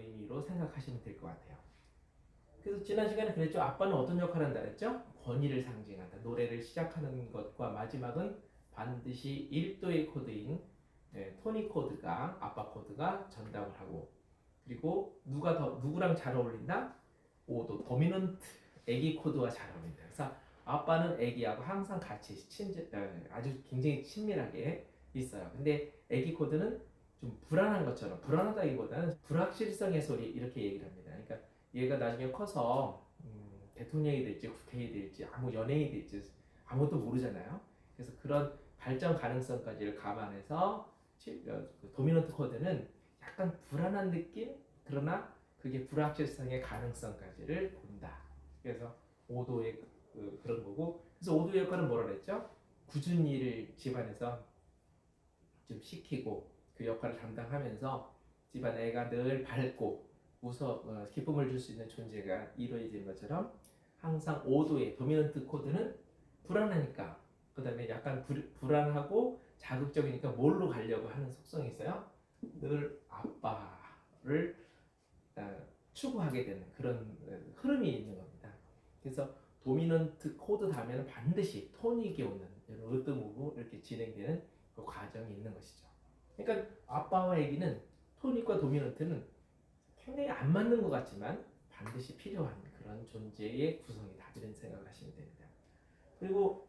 의미로 생각하시면 될 것 같아요. 그래서 지난 시간에 그랬죠. 아빠는 어떤 역할을 한다 그랬죠? 권위를 상징한다. 노래를 시작하는 것과 마지막은 반드시 1도의 코드인 예, 토니 코드가 아빠 코드가 전담을 하고 그리고 누가 더 누구랑 잘 어울린다? 5도 도미넌트 애기 코드와 잘 어울린다. 그래서 아빠는 애기하고 항상 같이 어, 아주 굉장히 친밀하게 있어요. 근데 애기 코드는 좀 불안한 것처럼 불안하다기보다는 불확실성의 소리 이렇게 얘기를 합니다. 그러니까 얘가 나중에 커서 음, 대통령이 될지 국회의원이 될지 아무 연예인이 될지 아무것도 모르잖아요. 그래서 그런 발전 가능성까지를 감안해서 치- 어, 그 도미넌트 코드는 약간 불안한 느낌 그러나 그게 불확실성의 가능성까지를 본다. 그래서 5도의 그, 그런 거고 그래서 5도의 역할은 뭐라 그랬죠? 일을 집안에서 좀 시키고 그 역할을 담당하면서 집안 애가 늘 밝고 웃어 어, 기쁨을 줄 수 있는 존재가 이루어지는 것처럼 항상 5도의 도미넌트 코드는 불안하니까 그 다음에 약간 불, 불안하고 자극적이니까 뭘로 가려고 하는 속성이 있어요. 늘 아빠를 어, 추구하게 되는 그런 어, 흐름이 있는 겁니다. 그래서 도미넌트 코드 다음에는 반드시 토닉이 오는 이런 으뜸으로 이렇게 진행되는 그 과정이 있는 것이죠. 그러니까 아빠와 아기는 토닉과 도미넌트는 굉장히 안 맞는 것 같지만 반드시 필요한 그런 존재의 구성이다 이런 생각을 하시면 됩니다. 그리고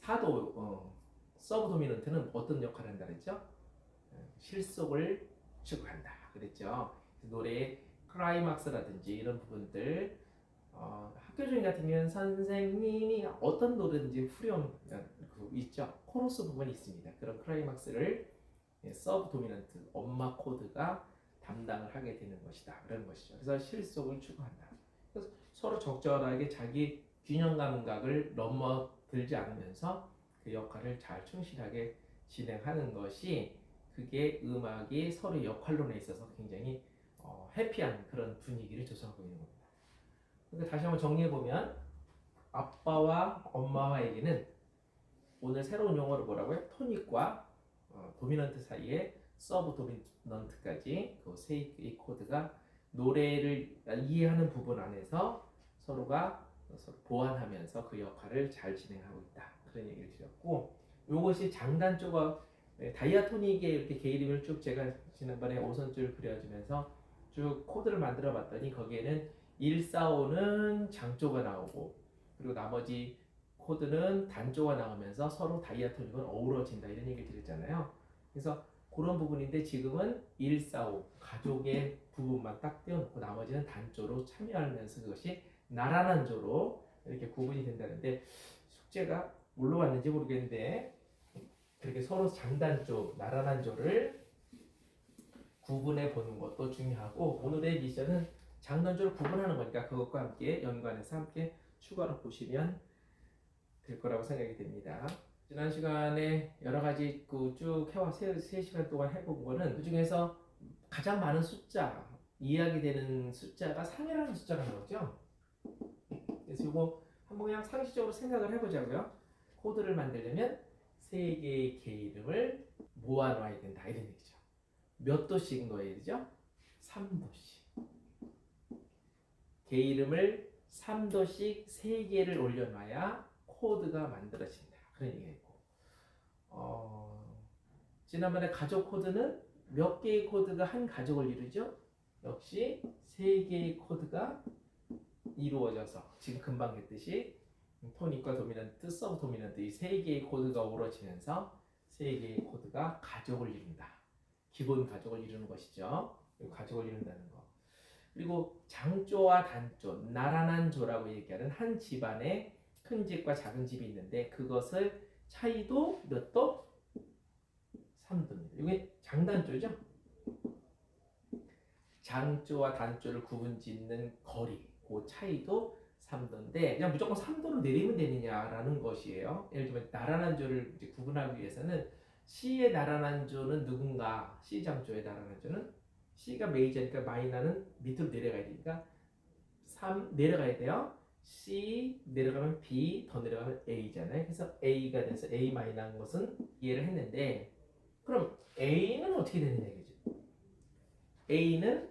사도 어, 서브 도미넌트는 어떤 역할을 한다 그랬죠? 어, 실속을 추구한다 그랬죠. 노래의 클라이막스라든지 이런 부분들 어, 학교 같은 경우는 선생님이 어떤 노래든지 후렴 어, 그 있죠 코러스 부분이 있습니다. 그런 클라이막스를 예, 서브 도미넌트 엄마 코드가 담당을 하게 되는 것이다 그런 것이죠. 그래서 실속을 추구한다. 그래서 서로 적절하게 자기 균형 감각을 넘어들지 않으면서 그 역할을 잘 충실하게 진행하는 것이 그게 음악이 서로 역할론에 있어서 굉장히 어, 해피한 그런 분위기를 조성하고 있는 겁니다. 그러니까 다시 한번 정리해 보면 아빠와 엄마와 에게는 오늘 새로운 용어를 뭐라고요? 토닉과 어, 도미넌트 사이에 서브 도미넌트까지 그세 개의 코드가 노래를 이해하는 부분 안에서 서로가 서로 보완하면서 그 역할을 잘 진행하고 있다. 그런 얘기를 드렸고 이것이 장단조가 예, 다이아토닉의 이렇게 개 이름을 쭉 제가 지난번에 오선줄 그려주면서 쭉 코드를 만들어 봤더니 거기에는 145는 장조가 나오고 그리고 나머지 코드는 단조가 나오면서 서로 다이아토닉은 어우러진다 이런 얘기를 드렸잖아요. 그래서 그런 부분인데 지금은 145 가족의 부분만 딱 떼어놓고 나머지는 단조로 참여하면서 그것이 나란한 조로 이렇게 구분이 된다는데 숙제가 뭘로 왔는지 모르겠는데 그렇게 서로 장단조, 나란한 조를 구분해 보는 것도 중요하고 오늘의 미션은 장단조를 구분하는 거니까 그것과 함께 연관해서 함께 추가로 보시면 될 거라고 생각이 됩니다. 지난 시간에 여러 가지 그 쭉 해와 세, 세 시간 동안 해본 거는 그 중에서 가장 많은 숫자 이해하게 되는 숫자가 3이라는 숫자가 나오죠. 그래서 이거 한번 그냥 상식적으로 생각을 해보자고요. 코드를 만들려면 세 개의 개 이름을 모아놔야 된다 이런 얘기죠. 몇 도씩 넣어야 되죠? 3도씩. 개 이름을 3도씩 3개를 올려놔야 코드가 만들어진다. 그런 얘기가 있고. 어, 지난번에 가족 코드는 몇 개의 코드가 한 가족을 이루죠? 역시 3개의 코드가 이루어져서 지금 금방 했듯이 토닉과 도미넌트, 서브 도미넌트 이 세 개의 코드가 우러지면서 세 개의 코드가 가족을 이룬다. 기본 가족을 이루는 것이죠. 가족을 이룬다는 거. 그리고 장조와 단조, 나란한 조라고 얘기하는 한 집안에 큰 집과 작은 집이 있는데 그것을 차이도 몇 도? 3도입니다. 이게 장단조죠? 장조와 단조를 구분 짓는 거리, 그 차이도 3도인데 그냥 무조건 3도로 내리면 되느냐라는 것이에요. 예를 들면 나란한 조를 구분하기 위해서는 C의 나란한 조는 누군가, C 장조의 나란한 조는 C가 메이저니까 마이너는 밑으로 내려가야 되니까 3 내려가야 돼요. C 내려가면 B 더 내려가면 A잖아요. 그래서 A가 돼서 A 마이너한 것은 이해를 했는데 그럼 A는 어떻게 되는 얘기죠? A는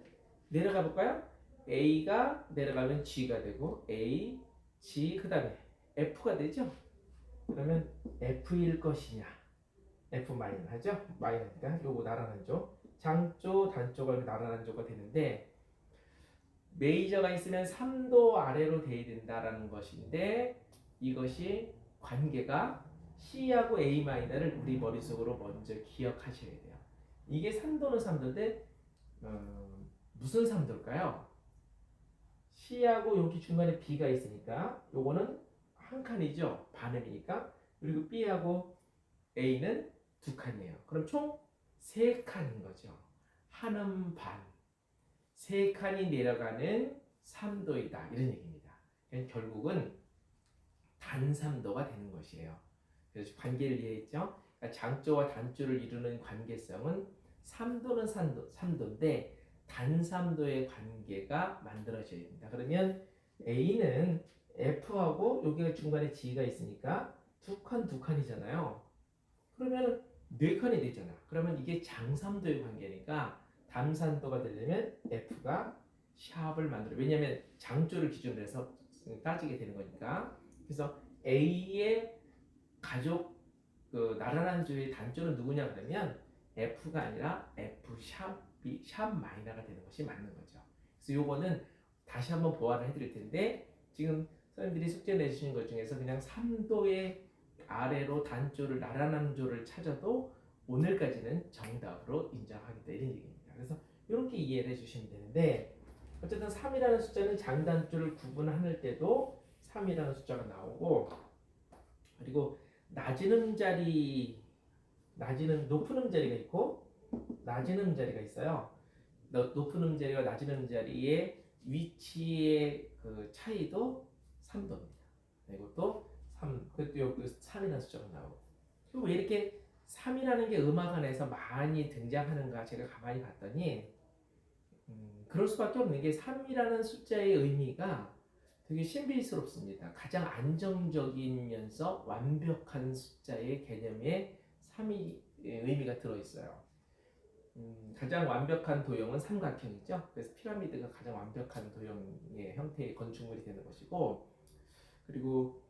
내려가 볼까요? A가 내려가면 G가 되고 A, G 그 다음에 F가 되죠. 그러면 F일 것이냐? F 마이너 하죠? 마이너니까 요거 나란한 조. 장조, 단조가 나란한 조가 되는데 메이저가 있으면 3도 아래로 돼야 된다라는 것인데 이것이 관계가 C하고 A 마이너를 우리 머릿속으로 먼저 기억하셔야 돼요. 이게 3도는 3도인데 어, 무슨 3도일까요? C하고 여기 중간에 B가 있으니까 요거는 한 칸이죠. 반음이니까. 그리고 B하고 A는 두 칸이에요. 그럼 총 세 칸인 거죠. 한음 반. 세 칸이 내려가는 3도이다. 이런 얘기입니다. 그러니까 결국은 단삼도가 되는 것이에요. 그래서 관계를 이해했죠? 그러니까 장조와 단조를 이루는 관계성은 3도는 3도, 3도인데 단삼도의 관계가 만들어져야 됩니다. 그러면 A는 F하고 여기가 중간에 G가 있으니까 두 칸 두 칸이잖아요. 그러면 네 칸이 되잖아. 그러면 이게 장삼도의 관계니까 단삼도가 되려면 F가 샵을 만들어. 왜냐하면 장조를 기준으로 해서 따지게 되는 거니까. 그래서 A의 가족 그 나란한 조의 단조는 누구냐 그러면 F가 아니라 F 샵이 샵 마이너가 되는 것이 맞는 거죠. 그래서 요거는 다시 한번 보완을 해드릴 텐데 지금 선생님들이 숙제 내주신 것 중에서 그냥 3도의 아래로 단조를 나란한 조를 찾아도 오늘까지는 정답으로 인정하겠다 이런 얘기입니다. 그래서 이렇게 이해를 해주시면 되는데 어쨌든 3이라는 숫자는 장단조를 구분할 때도 3이라는 숫자가 나오고 그리고 낮은 음자리 낮은 음 높은 음자리가 있고 낮은 음자리가 있어요. 너- 높은 음자리와 낮은 음자리의 위치의 그 차이도 3도입니다. 그리고 또 3, 그것도 여기 3이라는 숫자가 나오고 그리고 왜 이렇게 3이라는 게 음악 안에서 많이 등장하는가 제가 가만히 봤더니 음, 그럴 수밖에 없는 게 3이라는 숫자의 의미가 되게 신비스럽습니다. 가장 안정적이면서 완벽한 숫자의 개념에 3이 의미가 들어있어요. 음, 가장 완벽한 도형은 삼각형이죠. 그래서 피라미드가 가장 완벽한 도형의 형태의 건축물이 되는 것이고, 그리고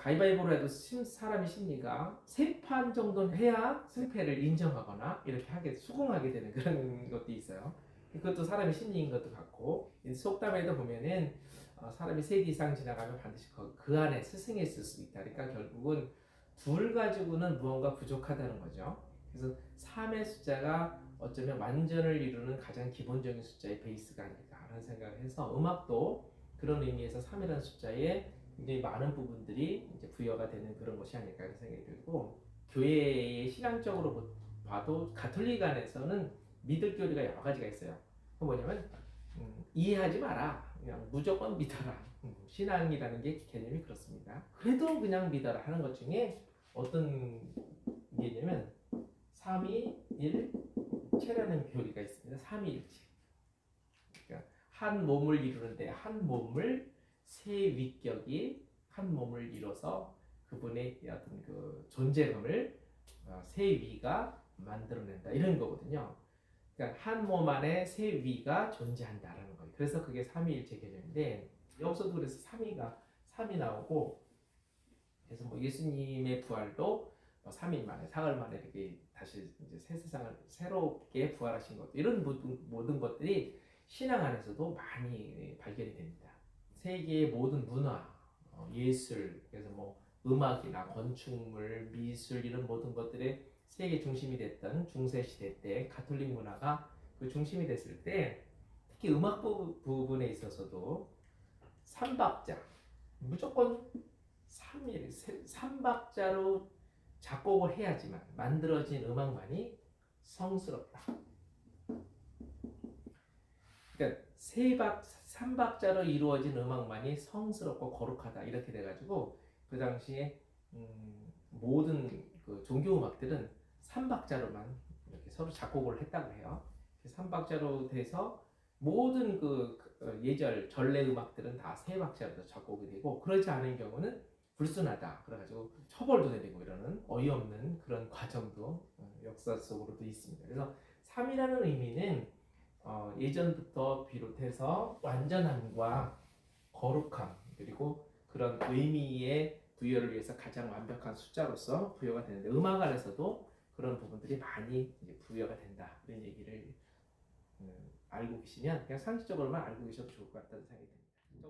가위바위보로 해도 심- 사람의 심리가 세 판 정도는 해야 승패를 인정하거나 이렇게 하게 수긍하게 되는 그런 것도 있어요. 그것도 사람의 심리인 것도 같고 이 속담에도 보면은 어, 사람이 세 개 이상 지나가면 반드시 그, 그 안에 스승이 있을 수 있다. 그러니까 결국은 둘 가지고는 무언가 부족하다는 거죠. 그래서 3의 숫자가 어쩌면 완전을 이루는 가장 기본적인 숫자의 베이스가 아닐까라는 생각을 해서 음악도 그런 의미에서 3이라는 숫자에 굉장히 많은 부분들이 이제 부여가 되는 그런 것이 아닐까 생각이 들고 교회의 신앙적으로 보- 봐도 가톨릭 안에서는 믿을 교리가 여러 가지가 있어요. 그 뭐냐면 음, 이해하지 마라. 그냥 무조건 믿어라. 음, 신앙이라는 게 개념이 그렇습니다. 그래도 그냥 믿어라 하는 것 중에 어떤 게냐면 321체라는 교리가 있습니다. 321체. 그러니까 한 몸을 이루는데 한 몸을 세 위격이 한 몸을 이뤄서 그분의 어떤 그 존재감을 어, 세 위가 만들어낸다 이런 거거든요. 그러니까 한 몸 안에 세 위가 존재한다라는 거예요. 그래서 그게 삼위일체 개념인데 여기서도 그래서 삼위가 삼이 나오고 그래서 뭐 예수님의 부활도 뭐 3일 만에 사흘 만에 이렇게 다시 이제 새 세상을 새롭게 부활하신 것 이런 모든, 모든 것들이 신앙 안에서도 많이 발견이 됩니다. 세계의 모든 문화, 어, 예술, 그래서 뭐 음악이나 건축물, 미술 이런 모든 것들의 세계 중심이 됐던 중세 시대 때 가톨릭 문화가 그 중심이 됐을 때 특히 음악 부, 부분에 있어서도 삼박자 무조건 3일, 3박자로 작곡을 해야지만 만들어진 음악만이 성스럽다. 그러니까 세박 삼박자로 이루어진 음악만이 성스럽고 거룩하다 이렇게 돼가지고 그 당시에 음, 모든 그 종교 음악들은 삼박자로만 이렇게 서로 작곡을 했다고 해요. 삼박자로 돼서 모든 그 어, 예절 전래 음악들은 다 세 박자로 작곡이 되고 그렇지 않은 경우는 불순하다. 그래가지고 처벌도 내리고 이러는 어이없는 그런 과정도 어, 역사 속으로도 있습니다. 그래서 3이라는 의미는 어, 예전부터 비롯해서 완전함과 거룩함 그리고 그런 의미의 부여를 위해서 가장 완벽한 숫자로서 부여가 되는데 음악 안에서도 그런 부분들이 많이 부여가 된다 이런 얘기를 음, 알고 계시면 그냥 상식적으로만 알고 계셔도 좋을 것 같다는 생각이 듭니다.